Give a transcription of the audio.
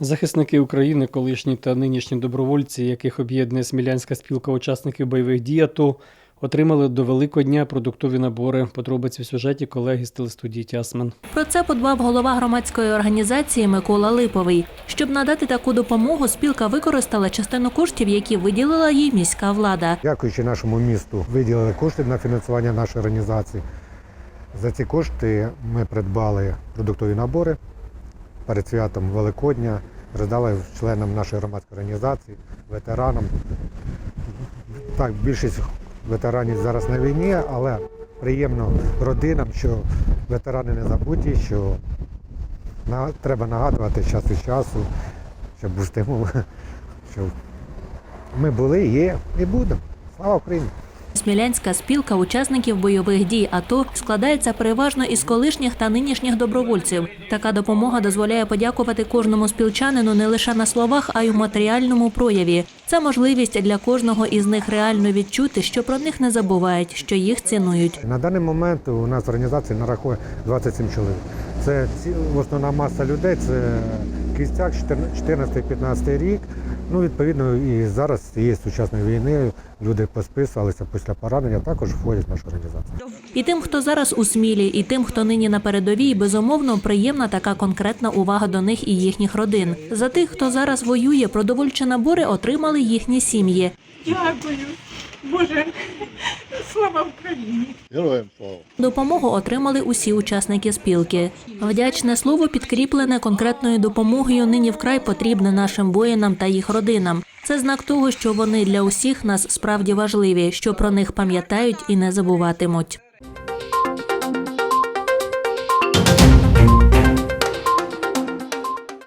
Захисники України, колишні та нинішні добровольці, яких об'єднує Смілянська спілка учасників бойових дій АТО, отримали до Великодня продуктові набори. Подробиці в сюжеті колеги з телестудії Тясмен. Про це подбав голова громадської організації Микола Липовий. Щоб надати таку допомогу, спілка використала частину коштів, які виділила їй міська влада. Дякуючи нашому місту, виділили кошти на фінансування нашої організації. За ці кошти ми придбали продуктові набори перед святом Великодня, роздали членам нашої громадської організації, ветеранам. Так, більшість ветеранів зараз на війні, але приємно родинам, що ветерани не забуті, що на- треба нагадувати час від часу, щоб стимул, щоб ми були, є і будемо. Слава Україні! Смілянська спілка учасників бойових дій АТО складається переважно із колишніх та нинішніх добровольців. Така допомога дозволяє подякувати кожному спілчанину не лише на словах, а й у матеріальному прояві. Це можливість для кожного із них реально відчути, що про них не забувають, що їх цінують. На даний момент у нас в організації нарахує 27 чоловік. Це основна маса людей, це кістяк 14-15 рік. Ну, відповідно, і зараз з цієї сучасної війни люди посписувалися після поранення, також входять в нашу організацію. І тим, хто зараз у смілі, і тим, хто нині на передовій, безумовно приємна така конкретна увага до них і їхніх родин. За тих, хто зараз воює, продовольчі набори отримали їхні сім'ї. Дякую. Боже, слава Україні! Героям! Допомогу отримали усі учасники спілки. Вдячне слово підкріплене конкретною допомогою нині вкрай потрібне нашим воїнам та їх родинам. Це знак того, що вони для усіх нас справді важливі, що про них пам'ятають і не забуватимуть.